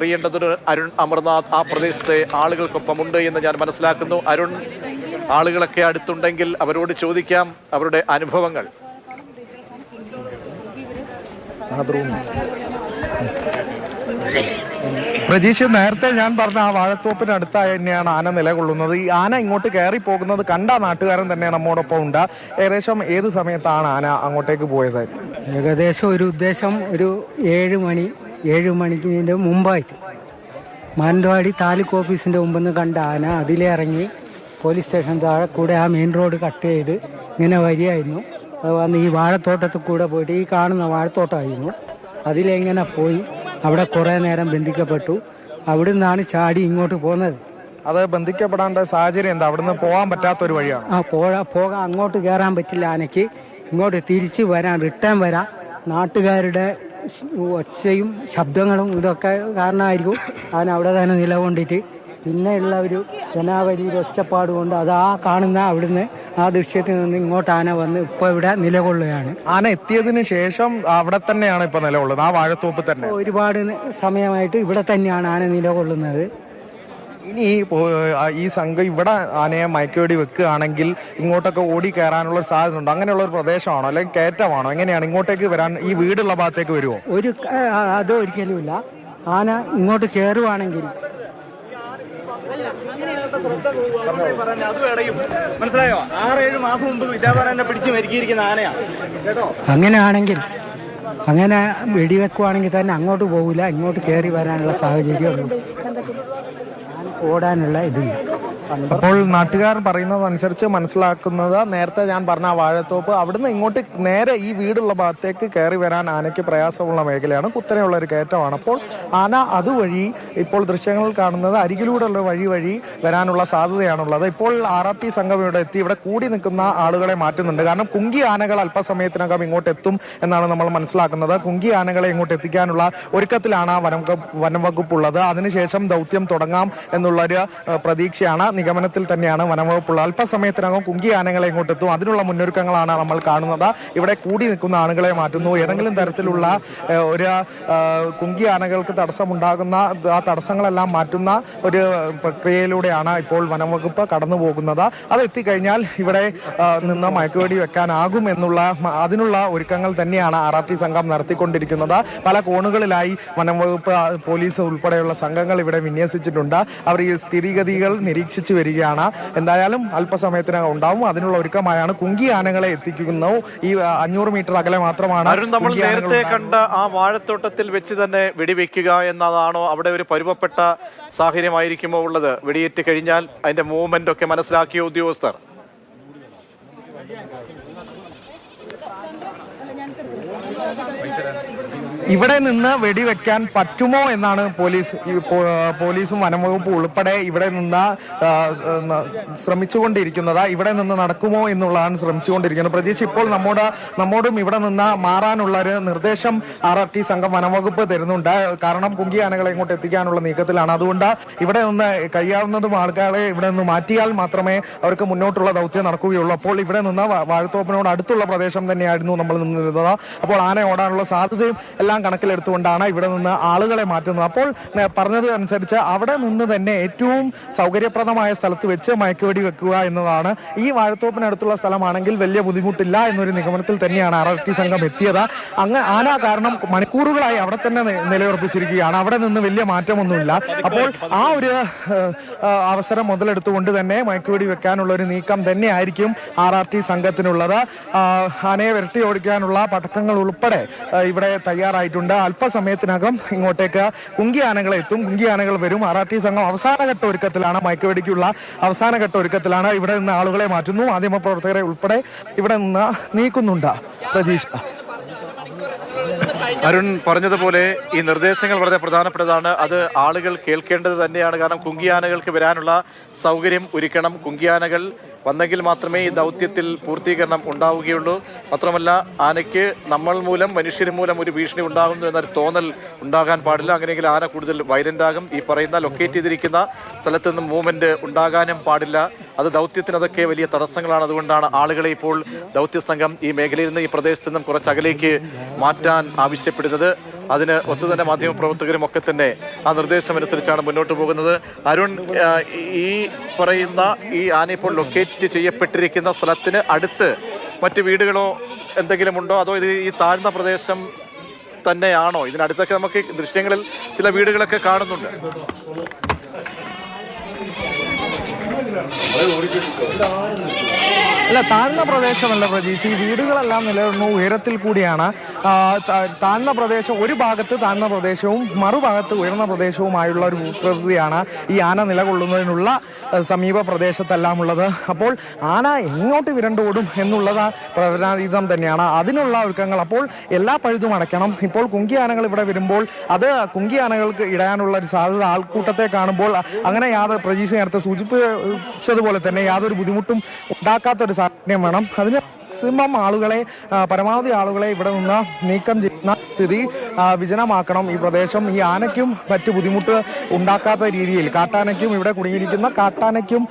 അറിയേണ്ടത് അരുൺ അമർനാഥ് ആ പ്രദേശത്തെ ആളുകൾക്കൊപ്പമുണ്ട് എന്ന് ഞാൻ മനസ്സിലാക്കുന്നു. അരുൺ ആളുകളൊക്കെ അടുത്തുണ്ടെങ്കിൽ അവരോട് ചോദിക്കാം അവരുടെ അനുഭവങ്ങൾ. പ്രജീഷ് നേരത്തെ ഞാൻ പറഞ്ഞ ആ വാഴത്തോപ്പിന് അടുത്തായി തന്നെയാണ് ആന നിലകൊള്ളുന്നത്. ഈ ആന ഇങ്ങോട്ട് കയറി പോകുന്നത് കണ്ട നാട്ടുകാരൻ തന്നെ നമ്മോടൊപ്പം ഉണ്ട്. ഏകദേശം ഏത് സമയത്താണ് ആന അങ്ങോട്ടേക്ക് പോയത്? ഏകദേശം ഒരു ഉദ്ദേശം ഒരു ഏഴ് മണി ഏഴ് മണിക്കിന്റെ മുമ്പായിട്ട്. മാനന്തവാടി താലൂക്ക് ഓഫീസിന്റെ മുമ്പിൽ നിന്ന് കണ്ട ആന അതിലേ ഇറങ്ങി പോലീസ് സ്റ്റേഷൻ താഴെ കൂടെ ആ മെയിൻ റോഡ് കട്ട് ചെയ്ത് ഇങ്ങനെ വരികയായിരുന്നു. അത് വന്ന് ഈ വാഴത്തോട്ടത്തിൽ കൂടെ പോയിട്ട് ഈ കാണുന്ന വാഴത്തോട്ടമായിരുന്നു. അതിലെങ്ങനെ പോയി അവിടെ കുറേ നേരം ബന്ധിക്കപ്പെട്ടു. അവിടെ നിന്നാണ് ചാടി ഇങ്ങോട്ട് പോകുന്നത് അത് ബന്ധിക്കപ്പെടാണ്ട സാഹചര്യം എന്താ? അവിടുന്ന് പോകാൻ പറ്റാത്ത ഒരു വഴിയാണ്? ആ പോകാൻ പോകാൻ അങ്ങോട്ട് കയറാൻ പറ്റില്ല ആനയ്ക്ക്. ഇങ്ങോട്ട് തിരിച്ച് വരാൻ റിട്ടേൺ വരാം. നാട്ടുകാരുടെ ഒച്ചയും ശബ്ദങ്ങളും ഇതൊക്കെ കാരണമായിരിക്കും. അവൻ അവിടെ തന്നെ നിലകൊണ്ടിട്ട്. പിന്നെയുള്ള ഒരു ജനാവലിയിൽ ഒച്ചപ്പാട് കൊണ്ട് അത് ആ കാണുന്ന അവിടുന്ന് ആ ദൃശ്യത്തിൽ നിന്ന് ഇങ്ങോട്ട് ആന വന്ന് ഇപ്പൊ ഇവിടെ നിലകൊള്ളുകയാണ്. ആന എത്തിയതിന് ശേഷം അവിടെ തന്നെയാണ് ഇപ്പൊ നിലകൊള്ളുന്നത്. ആ വാഴത്തോപ്പ് തന്നെ. ഒരുപാട് സമയമായിട്ട് ഇവിടെ തന്നെയാണ് ആന നിലകൊള്ളുന്നത്. ഇനി ഈ സംഘം ഇവിടെ ആനയെ മയക്കുവെടി വെക്കുകയാണെങ്കിൽ ഇങ്ങോട്ടൊക്കെ ഓടി കയറാനുള്ള സാധ്യത ഉണ്ട് അങ്ങനെയുള്ള ഒരു പ്രദേശമാണോ? അല്ലെങ്കിൽ കയറ്റമാണോ? എങ്ങനെയാണ് ഇങ്ങോട്ടേക്ക് വരാൻ ഈ വീടുള്ള ഭാഗത്തേക്ക് വരുമോ ഒരു അത് ഒരിക്കലുമില്ല ആന ഇങ്ങോട്ട് കയറുവാണെങ്കിൽ മനസ്സിലായോ ആറേഴ് മാസം മുമ്പ് വിദ്യാഭ്യാസം പിടിച്ച് മരിക്കിയിരിക്കുന്ന ആനയാണ് കേട്ടോ അങ്ങനെയാണെങ്കിൽ അങ്ങനെ വെടിവെക്കുവാണെങ്കിൽ തന്നെ അങ്ങോട്ട് പോകില്ല ഇങ്ങോട്ട് കയറി വരാനുള്ള സാഹചര്യമുള്ളൂ ഓടാനുള്ള ഇതില്ല അപ്പോൾ നാട്ടുകാർ പറയുന്നതനുസരിച്ച് മനസ്സിലാക്കുന്നത് നേരത്തെ ഞാൻ പറഞ്ഞ ആ വാഴത്തോപ്പ് അവിടുന്ന് ഇങ്ങോട്ട് നേരെ ഈ വീടുള്ള ഭാഗത്തേക്ക് കയറി വരാൻ ആനയ്ക്ക് പ്രയാസമുള്ള മേഖലയാണ്. കുത്തനെയുള്ള ഒരു കയറ്റമാണ്. അപ്പോൾ ആന അതുവഴി ഇപ്പോൾ ദൃശ്യങ്ങളിൽ കാണുന്നത് അരികിലൂടെയുള്ള വഴി വഴി വരാനുള്ള സാധ്യതയാണുള്ളത്. ഇപ്പോൾ ആർ ആർ ടി സംഘം ഇവിടെ എത്തി. ഇവിടെ കൂടി നിൽക്കുന്ന ആളുകളെ മാറ്റുന്നുണ്ട്. കാരണം കുങ്കി ആനകൾ അല്പസമയത്തിനകം ഇങ്ങോട്ട് എത്തും എന്നാണ് നമ്മൾ മനസ്സിലാക്കുന്നത്. കുങ്കി ആനകളെ ഇങ്ങോട്ട് എത്തിക്കാനുള്ള ഒരുക്കത്തിലാണ് വനം വനം വകുപ്പ് ഉള്ളത്. അതിനുശേഷം ദൗത്യം തുടങ്ങാം എന്നുള്ളൊരു പ്രതീക്ഷയാണ്. നിഗമനത്തിൽ തന്നെയാണ് വനംവകുപ്പുള്ള അല്പസമയത്തിനകം കുങ്കി ആനകളെ ഇങ്ങോട്ടെത്തും. അതിനുള്ള മുന്നൊരുക്കങ്ങളാണ് നമ്മൾ കാണുന്നത്. ഇവിടെ കൂടി നിൽക്കുന്ന ആളുകളെ മാറ്റുന്നു. ഏതെങ്കിലും തരത്തിലുള്ള ഒരു കുങ്കി ആനകൾക്ക് തടസ്സമുണ്ടാകുന്ന ആ തടസ്സങ്ങളെല്ലാം മാറ്റുന്ന ഒരു പ്രക്രിയയിലൂടെയാണ് ഇപ്പോൾ വനംവകുപ്പ് കടന്നു പോകുന്നത് അത് എത്തിക്കഴിഞ്ഞാൽ ഇവിടെ നിന്ന് മയക്കുവെടി വെക്കാനാകും എന്നുള്ള അതിനുള്ള ഒരുക്കങ്ങൾ തന്നെയാണ് ആർ ആർ ടി സംഘം നടത്തിക്കൊണ്ടിരിക്കുന്നത്. പല കോണുകളിലായി വനംവകുപ്പ് പോലീസ് ഉൾപ്പെടെയുള്ള സംഘങ്ങൾ ഇവിടെ വിന്യസിച്ചിട്ടുണ്ട്. അവർ ഈ സ്ഥിതിഗതികൾ നിരീക്ഷിച്ചു വരികയാണ്. എന്തായാലും അല്പസമയത്തിനകം ഉണ്ടാവും. അതിനുള്ള ഒരുക്കമായാണ് കുങ്കി ആനകളെ എത്തിക്കുന്നു. ഈ അഞ്ഞൂറ് മീറ്റർ അകലെ മാത്രമാണ് നമ്മൾ നേരത്തെ കണ്ട ആ വാഴത്തോട്ടത്തിൽ വെച്ച് തന്നെ വെടിവെക്കുക എന്നതാണോ അവിടെ ഒരു പരുവപ്പെട്ട സാഹചര്യമായിരിക്കുമോ ഉള്ളത്? വെടിയേറ്റ് കഴിഞ്ഞാൽ അതിന്റെ മൂവ്മെന്റ് ഒക്കെ മനസ്സിലാക്കിയ ഉദ്യോഗസ്ഥർ. ഇവിടെ നിന്ന് വെടിവെക്കാൻ പറ്റുമോ എന്നാണ് പോലീസ് പോലീസും വനംവകുപ്പും ഉൾപ്പെടെ ഇവിടെ നിന്ന് ശ്രമിച്ചുകൊണ്ടിരിക്കുന്നത്. ഇവിടെ നിന്ന് നടക്കുമോ എന്നുള്ളതാണ് ശ്രമിച്ചുകൊണ്ടിരിക്കുന്നത്. പ്രതീക്ഷ ഇപ്പോൾ നമ്മോട് നമ്മോടും ഇവിടെ നിന്ന് മാറാനുള്ള ഒരു നിർദ്ദേശം ആർ ആർ ടി സംഘം വനംവകുപ്പ് തരുന്നുണ്ട്. കാരണം കുങ്കി ആനകളെ ഇങ്ങോട്ട് എത്തിക്കാനുള്ള നീക്കത്തിലാണ്. അതുകൊണ്ട് ഇവിടെ നിന്ന് കഴിയാവുന്നതും ആൾക്കാരെ ഇവിടെ നിന്ന് മാറ്റിയാൽ മാത്രമേ അവർക്ക് മുന്നോട്ടുള്ള ദൗത്യം നടക്കുകയുള്ളൂ. അപ്പോൾ ഇവിടെ നിന്ന് വാഴത്തോപ്പിനോട് അടുത്തുള്ള പ്രദേശം തന്നെയായിരുന്നു നമ്മൾ നിന്നിരുന്നത്. അപ്പോൾ ആന ഓടാനുള്ള സാധ്യതയും എല്ലാം കണക്കിലെടുത്തുകൊണ്ടാണ് ഇവിടെ നിന്ന് ആളുകളെ മാറ്റുന്നത്. അപ്പോൾ പറഞ്ഞത് അനുസരിച്ച് അവിടെ നിന്ന് തന്നെ ഏറ്റവും സൗകര്യപ്രദമായ സ്ഥലത്ത് വെച്ച് മയക്കുവെടി വെക്കുക എന്നതാണ്. ഈ വാഴത്തോപ്പിനടുത്തുള്ള സ്ഥലമാണെങ്കിൽ വലിയ ബുദ്ധിമുട്ടില്ല എന്നൊരു നിഗമനത്തിൽ തന്നെയാണ് ആർ ടി സംഘം എത്തിയത്. അങ്ങ് ആന കാരണം മണിക്കൂറുകളായി അവിടെ തന്നെ നിലയുറപ്പിച്ചിരിക്കുകയാണ്. അവിടെ നിന്ന് വലിയ മാറ്റമൊന്നുമില്ല. അപ്പോൾ ആ ഒരു അവസരം മുതലെടുത്തുകൊണ്ട് തന്നെ മയക്കുവെടി വെക്കാനുള്ള ഒരു നീക്കം തന്നെയായിരിക്കും ആർ ആർ ടി സംഘത്തിനുള്ളത്. ആനയെ വിരട്ടി ഓടിക്കാനുള്ള പടക്കങ്ങൾ ഉൾപ്പെടെ ഏഹ്, തയ്യാറായിട്ടുണ്ട്. അല്പസമയത്തിനകം ഇങ്ങോട്ടേക്ക് കുങ്കി ആനകൾ എത്തും. കുങ്കി ആനകൾ വരും. ആർ സംഘം അവസാനഘട്ട ഒരുക്കത്തിലാണ്. മയക്കുവെടിക്കുള്ള അവസാനഘട്ട ഒരുക്കത്തിലാണ് ഇവിടെ നിന്ന് ആളുകളെ മാറ്റുന്നു. മാധ്യമപ്രവർത്തകരെ ഉൾപ്പെടെ ഇവിടെ നിന്ന് നീക്കുന്നുണ്ട് പ്രതീക്ഷ അരുൺ പറഞ്ഞതുപോലെ ഈ നിർദ്ദേശങ്ങൾ വളരെ പ്രധാനപ്പെട്ടതാണ്. അത് ആളുകൾ കേൾക്കേണ്ടത് തന്നെയാണ്. കാരണം കുങ്കിയാനകൾക്ക് വരാനുള്ള സൗകര്യം ഒരുക്കണം. കുങ്കിയാനകൾ വന്നെങ്കിൽ മാത്രമേ ഈ ദൗത്യത്തിൽ പൂർത്തീകരണം ഉണ്ടാവുകയുള്ളൂ. മാത്രമല്ല ആനയ്ക്ക് നമ്മൾ മൂലം മനുഷ്യർ മൂലം ഒരു ഭീഷണി ഉണ്ടാകുന്നു എന്നൊരു തോന്നൽ ഉണ്ടാകാൻ പാടില്ല. അങ്ങനെയെങ്കിൽ ആന കൂടുതൽ വൈലന്റ് ആകും ഈ പറയുന്ന ലൊക്കേറ്റ് ചെയ്തിരിക്കുന്ന സ്ഥലത്ത് നിന്ന് മൂവ്മെന്റ് ഉണ്ടാകാനും പാടില്ല. അത് ദൗത്യത്തിന് അതൊക്കെ വലിയ തടസ്സങ്ങളാണ്. അതുകൊണ്ടാണ് ആളുകളെ ഇപ്പോൾ ദൗത്യ സംഘം ഈ മേഖലയിൽ നിന്ന് ഈ പ്രദേശത്ത് നിന്നും കുറച്ച് അകലേക്ക് മാറ്റാൻ ആവശ്യപ്പെടുന്നത്. അതിന് ഒത്തു തന്നെ മാധ്യമപ്രവർത്തകരും ഒക്കെ തന്നെ ആ നിർദ്ദേശം അനുസരിച്ചാണ് മുന്നോട്ട് പോകുന്നത്. അരുൺ ഈ പറയുന്ന ഈ ആന ഇപ്പോൾ ലൊക്കേറ്റ് ചെയ്യപ്പെട്ടിരിക്കുന്ന സ്ഥലത്തിന് അടുത്ത് മറ്റ് വീടുകളോ എന്തെങ്കിലും ഉണ്ടോ? അതോ ഇത് ഈ താഴ്ന്ന പ്രദേശം തന്നെയാണോ? ഇതിനടുത്തൊക്കെ നമുക്ക് ദൃശ്യങ്ങളിൽ ചില വീടുകളൊക്കെ കാണുന്നുണ്ട്. അല്ല താഴ്ന്ന പ്രദേശമല്ല പ്രതീക്ഷ ഈ വീടുകളെല്ലാം നിലനിന്നു ഉയരത്തിൽ കൂടിയാണ്. താഴ്ന്ന പ്രദേശം ഒരു ഭാഗത്ത് താഴ്ന്ന പ്രദേശവും മറുഭാഗത്ത് ഉയർന്ന പ്രദേശവുമായുള്ള ഒരു ഭൂപ്രകൃതിയാണ് ഈ ആന നിലകൊള്ളുന്നതിനുള്ള സമീപ പ്രദേശത്തെല്ലാം ഉള്ളത്. അപ്പോൾ ആന എങ്ങോട്ട് വിരണ്ടോടും എന്നുള്ളത് പ്രവചനാതീതം തന്നെയാണ്. അതിനുള്ള ഒരുക്കങ്ങൾ അപ്പോൾ എല്ലാ പഴുതും അടയ്ക്കണം. ഇപ്പോൾ കുങ്കി ആനകൾ ഇവിടെ വരുമ്പോൾ അത് കുങ്കി ആനകൾക്ക് ഇടയാനുള്ള ഒരു സാധ്യത ആൾക്കൂട്ടത്തെ കാണുമ്പോൾ അങ്ങനെ യാതൊരു പ്രതീക്ഷ നേരത്തെ സൂചിപ്പിച്ചതുപോലെ തന്നെ യാതൊരു ബുദ്ധിമുട്ടും ഉണ്ടാക്കാത്ത ഒരു സാഹചര്യം വേണം. അതിന് മാക്സിമം ആളുകളെ പരമാവധി ആളുകളെ ഇവിടെ നിന്ന് നീക്കം ചെയ്യുന്ന സ്ഥിതി വിജനമാക്കണം ഈ പ്രദേശം. ഈ ആനയ്ക്കും മറ്റു ബുദ്ധിമുട്ട് ഉണ്ടാക്കാത്ത രീതിയിൽ കാട്ടാനയ്ക്കും ഇവിടെ കുടുങ്ങിയിരിക്കുന്ന കാട്ടാനയ്ക്കും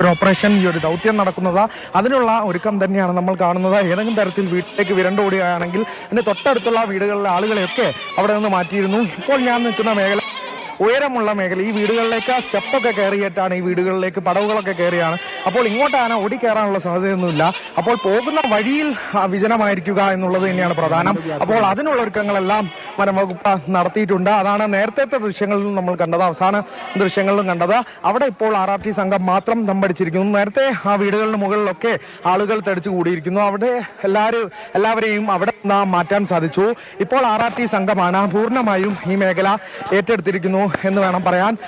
ഒരു ഓപ്പറേഷൻ ഈ ഒരു ദൗത്യം നടക്കുന്നത് അതിനുള്ള ഒരുക്കം തന്നെയാണ് നമ്മൾ കാണുന്നത്. ഏതെങ്കിലും തരത്തിൽ വീട്ടിലേക്ക് വിരണ്ടോടുകയാണെങ്കിൽ അതിന്റെ തൊട്ടടുത്തുള്ള വീടുകളിലെ ആളുകളെയൊക്കെ അവിടെ നിന്ന് മാറ്റിയിരുന്നു. ഇപ്പോൾ ഞാൻ നിൽക്കുന്ന മേഖല ഉയരമുള്ള മേഖല ഈ വീടുകളിലേക്ക് സ്റ്റെപ്പൊക്കെ കയറിയിട്ടാണ് ഈ വീടുകളിലേക്ക് പടവുകളൊക്കെ കയറിയാണ്. അപ്പോൾ ഇങ്ങോട്ടാണ് ഓടി കയറാനുള്ള സാധ്യതയൊന്നുമില്ല. അപ്പോൾ പോകുന്ന വഴിയിൽ വിജനമായിരിക്കുക എന്നുള്ളത് തന്നെയാണ് പ്രധാനം. അപ്പോൾ അതിനുള്ള ഒരുക്കങ്ങളെല്ലാം വനംവകുപ്പ് നടത്തിയിട്ടുണ്ട്. അതാണ് നേരത്തെ ദൃശ്യങ്ങളിൽ നമ്മൾ കണ്ടത്. അവസാന ദൃശ്യങ്ങളിലും കണ്ടത്. അവിടെ ഇപ്പോൾ ആർ ആർ ടി സംഘം മാത്രം തമ്പടിച്ചിരിക്കുന്നു നേരത്തെ ആ വീടുകളിന് മുകളിലൊക്കെ ആളുകൾ തടിച്ചു കൂടിയിരിക്കുന്നു. അവിടെ എല്ലാവരും എല്ലാവരെയും അവിടെ നാം മാറ്റാൻ സാധിച്ചു. ഇപ്പോൾ ആർ ആർ ടി സംഘമാണ് പൂർണമായും ഈ മേഖല ഏറ്റെടുത്തിരിക്കുന്നു എന്ന് വേണം പറയാൻ.